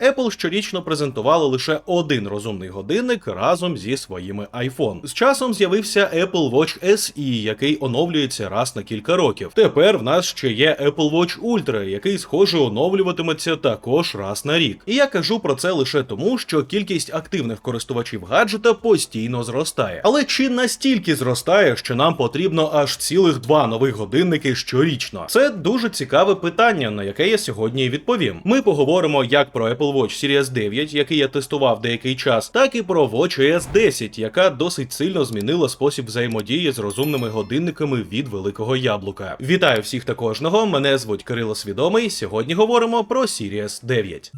Apple щорічно презентувала лише один розумний годинник разом зі своїми iPhone. З часом з'явився Apple Watch SE, який оновлюється раз на кілька років. Тепер в нас ще є Apple Watch Ultra, який схоже оновлюватиметься також раз на рік. І я кажу про це лише тому, що кількість активних користувачів гаджета постійно зростає. Але чи настільки зростає, що нам потрібно аж цілих два нових годинники щорічно? Це дуже цікаве питання, на яке я сьогодні відповім. Ми поговоримо як про Apple Watch Series 9, який я тестував деякий час, так і про Watch OS 10, яка досить сильно змінила спосіб взаємодії з розумними годинниками від великого яблука. Вітаю всіх та кожного. Мене звуть Кирило Свідомий. Сьогодні говоримо про Series 9.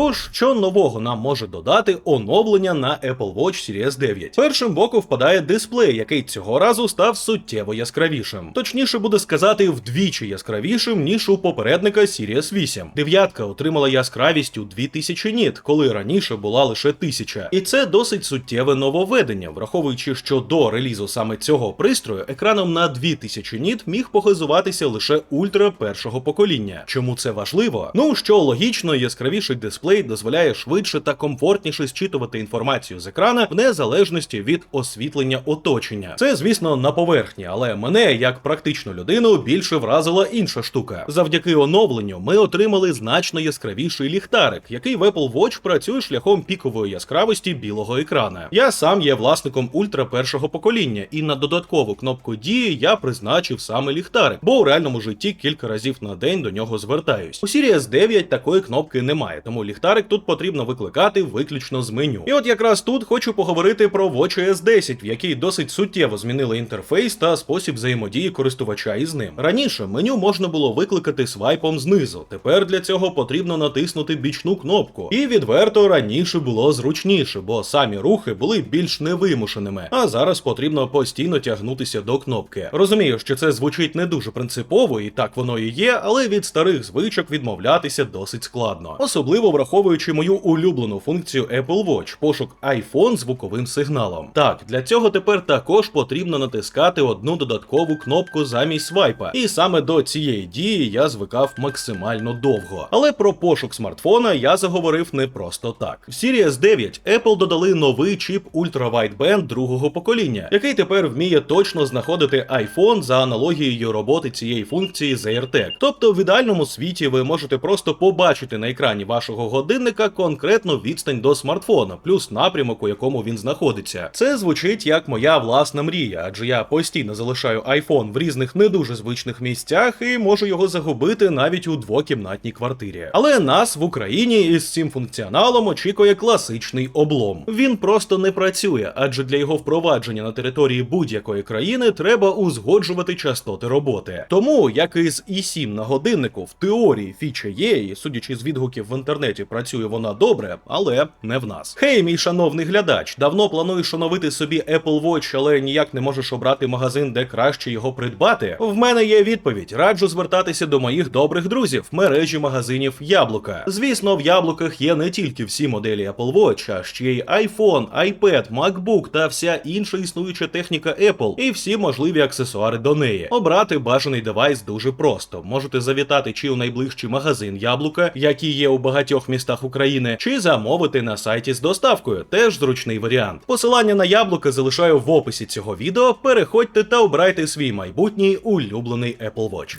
Тож, що нового нам може додати оновлення на Apple Watch Series 9? Першим боку впадає дисплей, який цього разу став суттєво яскравішим. Точніше буде сказати, вдвічі яскравішим, ніж у попередника Series 8. Дев'ятка отримала яскравість у 2000 ніт, коли раніше була лише 1000. І це досить суттєве нововведення, враховуючи, що до релізу саме цього пристрою екраном на 2000 ніт міг похизуватися лише ультра першого покоління. Чому це важливо? Ну що логічно, яскравіший дисплей дозволяє швидше та комфортніше зчитувати інформацію з екрана в незалежності від освітлення оточення. Це, звісно, на поверхні, але мене, як практичну людину, більше вразила інша штука. Завдяки оновленню ми отримали значно яскравіший ліхтарик, який в Apple Watch працює шляхом пікової яскравості білого екрана. Я сам є власником ультра першого покоління, і на додаткову кнопку дії я призначив саме ліхтарик, бо у реальному житті кілька разів на день до нього звертаюсь. У Series 9 такої кнопки немає, тому ліхтарик тут потрібно викликати виключно з меню. І от якраз тут хочу поговорити про WatchOS 10, в якій досить суттєво змінили інтерфейс та спосіб взаємодії користувача із ним. Раніше меню можна було викликати свайпом знизу. Тепер для цього потрібно натиснути бічну кнопку. І відверто раніше було зручніше, бо самі рухи були більш невимушеними. А зараз потрібно постійно тягнутися до кнопки. Розумію, що це звучить не дуже принципово, і так воно і є, але від старих звичок відмовлятися досить складно. Особливо враховуючи мою улюблену функцію Apple Watch пошук iPhone звуковим сигналом. Так, для цього тепер також потрібно натискати одну додаткову кнопку замість свайпа, і саме до цієї дії я звикав максимально довго. Але про пошук смартфона я заговорив не просто так. В Series 9 Apple додали новий чіп Wideband другого покоління, який тепер вміє точно знаходити iPhone за аналогією роботи цієї функції з AirTag. Тобто в ідеальному світі ви можете просто побачити на екрані вашого годинника конкретно відстань до смартфона, плюс напрямок, у якому він знаходиться. Це звучить як моя власна мрія, адже я постійно залишаю iPhone в різних не дуже звичних місцях і можу його загубити навіть у двокімнатній квартирі. Але нас в Україні із цим функціоналом очікує класичний облом. Він просто не працює, адже для його впровадження на території будь-якої країни треба узгоджувати частоти роботи. Тому, як і з i7 на годиннику, в теорії фіча є, і судячи з відгуків в інтернеті, працює вона добре, але не в нас. Хей, мій шановний глядач, давно плануєш оновити собі Apple Watch, але ніяк не можеш обрати магазин, де краще його придбати. В мене є відповідь. Раджу звертатися до моїх добрих друзів, мережі магазинів Яблука. Звісно, в яблуках є не тільки всі моделі Apple Watch, а ще й iPhone, iPad, MacBook та вся інша існуюча техніка Apple і всі можливі аксесуари до неї. Обрати бажаний девайс дуже просто. Можете завітати чи у найближчий магазин Яблука, який є у багатьох містах України, чи замовити на сайті з доставкою. Теж зручний варіант. Посилання на яблука залишаю в описі цього відео. Переходьте та обирайте свій майбутній улюблений Apple Watch.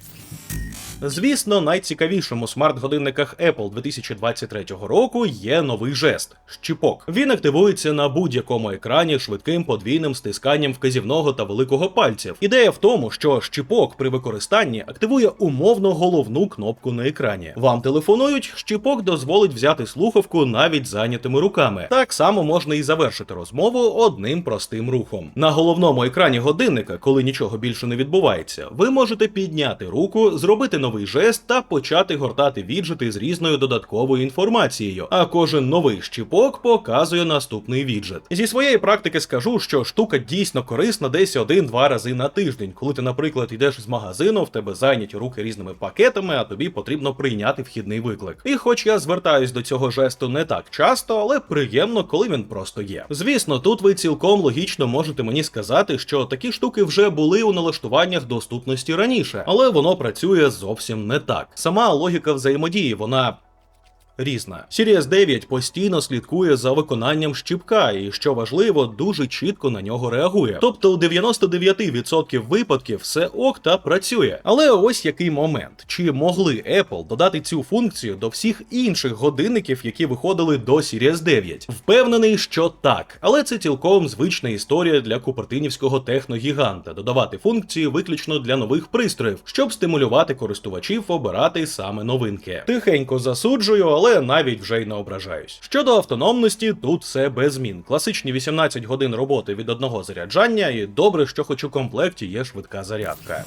Звісно, найцікавішим у смарт-годинниках Apple 2023 року є новий жест щіпок. Він активується на будь-якому екрані швидким подвійним стисканням вказівного та великого пальців. Ідея в тому, що щіпок при використанні активує умовно головну кнопку на екрані. Вам телефонують, щіпок дозволить взяти слухавку навіть зайнятими руками. Так само можна і завершити розмову одним простим рухом. На головному екрані годинника, коли нічого більше не відбувається, ви можете підняти руку, зробити новий жест та почати гортати віджити з різною додатковою інформацією. А кожен новий щіпок показує наступний віджит. Зі своєї практики скажу, що штука дійсно корисна десь один-два рази на тиждень, коли ти, наприклад, йдеш з магазину, в тебе зайняті руки різними пакетами, а тобі потрібно прийняти вхідний виклик. І хоч я звертаюсь до цього жесту не так часто, але приємно, коли він просто є. Звісно, тут ви цілком логічно можете мені сказати, що такі штуки вже були у налаштуваннях доступності раніше, але воно працює зовсім зовсім не так. Сама логіка взаємодії, вона. Різна. Series 9 постійно слідкує за виконанням щіпка, і що важливо, дуже чітко на нього реагує. Тобто у 99% випадків все ок та працює. Але ось який момент: чи могли Apple додати цю функцію до всіх інших годинників, які виходили до Series 9? Впевнений, що так, але це цілком звична історія для купертинівського техногіганта додавати функції виключно для нових пристроїв, щоб стимулювати користувачів обирати саме новинки. Тихенько засуджую, але навіть вже й не ображаюсь. Щодо автономності, тут все без змін. Класичні 18 годин роботи від одного заряджання, і добре, що хоч у комплекті є швидка зарядка.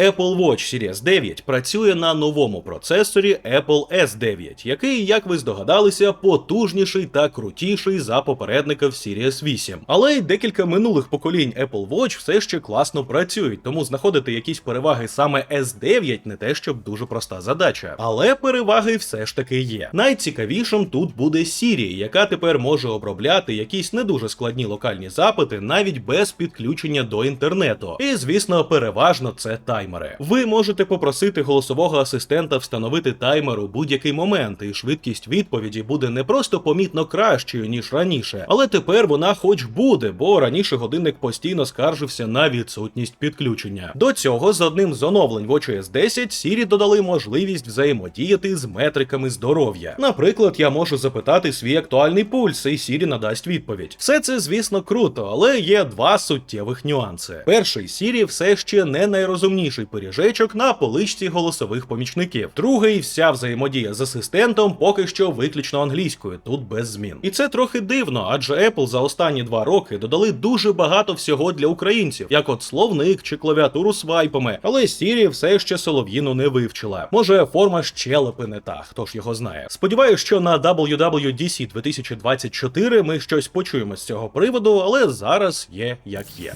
Apple Watch Series 9 працює на новому процесорі Apple S9, який, як ви здогадалися, потужніший та крутіший за попередника в Series 8. Але й декілька минулих поколінь Apple Watch все ще класно працюють, тому знаходити якісь переваги саме S9 не те, щоб дуже проста задача. Але переваги все ж таки є. Найцікавішим тут буде Siri, яка тепер може обробляти якісь не дуже складні локальні запити навіть без підключення до інтернету. І звісно, переважно це таймери. Ви можете попросити голосового асистента встановити таймер у будь-який момент, і швидкість відповіді буде не просто помітно кращою ніж раніше, але тепер вона хоч буде, бо раніше годинник постійно скаржився на відсутність підключення. До цього з одним з оновлень в OS 10 Siri додали можливість взаємодіяти з метриками здоров'я. Наприклад, я можу запитати свій актуальний пульс, і Siri надасть відповідь. Все це, звісно, круто, але є два суттєвих нюанси. Перший Siri все ще не найрозумніший пиріжечок на поличці голосових помічників. Другий, вся взаємодія з асистентом поки що виключно англійською, тут без змін. І це трохи дивно, адже Apple за останні два роки додали дуже багато всього для українців, як от словник чи клавіатуру з вайпами. Але Siri все ще солов'їну не вивчила. Може, форма щелепи не та, хто ж його знає. Сподіваюсь, що на WWDC 2024 ми щось почуємо з цього приводу, але зараз є як є.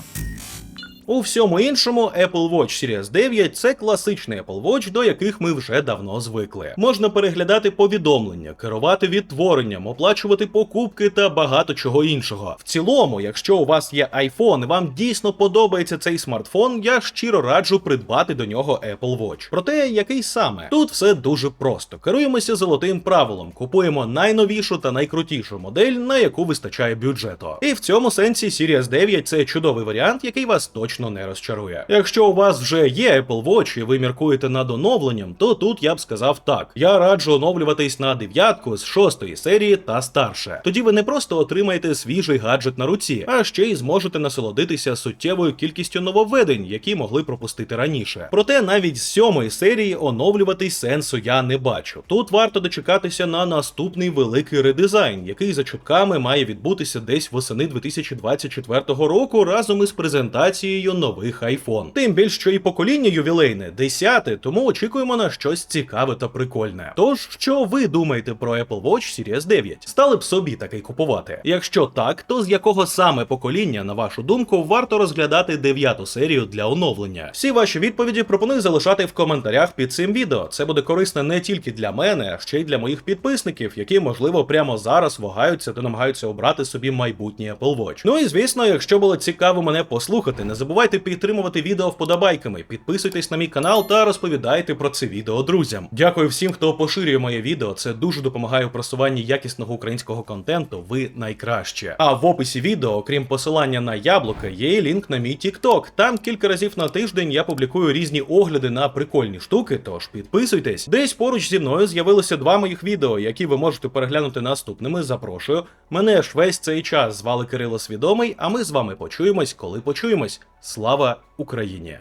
У всьому іншому Apple Watch Series 9 це класичний Apple Watch, до яких ми вже давно звикли. Можна переглядати повідомлення, керувати відтворенням, оплачувати покупки та багато чого іншого. В цілому, якщо у вас є iPhone вам дійсно подобається цей смартфон, я щиро раджу придбати до нього Apple Watch. Проте який саме? Тут все дуже просто. Керуємося золотим правилом, купуємо найновішу та найкрутішу модель, на яку вистачає бюджету. І в цьому сенсі Series 9 це чудовий варіант, який вас точно не розчарує. Якщо у вас вже є Apple Watch і ви міркуєте над оновленням, то тут я б сказав так: я раджу оновлюватись на дев'ятку з шостої серії та старше. Тоді ви не просто отримаєте свіжий гаджет на руці, а ще й зможете насолодитися суттєвою кількістю нововведень, які могли пропустити раніше. Проте навіть з сьомої серії оновлюватись сенсу я не бачу. Тут варто дочекатися на наступний великий редизайн, який за чутками має відбутися десь восени 2024 року разом із презентацією нових iPhone. Тим більш, що і покоління ювілейне, десяте, тому очікуємо на щось цікаве та прикольне. Тож, що ви думаєте про Apple Watch Series 9? Стали б собі такий купувати? Якщо так, то з якого саме покоління, на вашу думку, варто розглядати дев'яту серію для оновлення? Всі ваші відповіді пропоную залишати в коментарях під цим відео. Це буде корисно не тільки для мене, а ще й для моїх підписників, які, можливо, прямо зараз вагаються та намагаються обрати собі майбутній Apple Watch. Ну і звісно, якщо було цікаво мене послухати, не забувайте підтримувати відео вподобайками, підписуйтесь на мій канал та розповідайте про це відео друзям. Дякую всім, хто поширює моє відео. Це дуже допомагає у просуванні якісного українського контенту. Ви найкраще. А в описі відео, окрім посилання на яблука, є і лінк на мій TikTok. Там кілька разів на тиждень я публікую різні огляди на прикольні штуки. Тож підписуйтесь. Десь поруч зі мною з'явилося два моїх відео, які ви можете переглянути наступними. Запрошую. Мене ж весь цей час звали Кирило Свідомий, а ми з вами почуємось, коли почуємось. Слава Україні!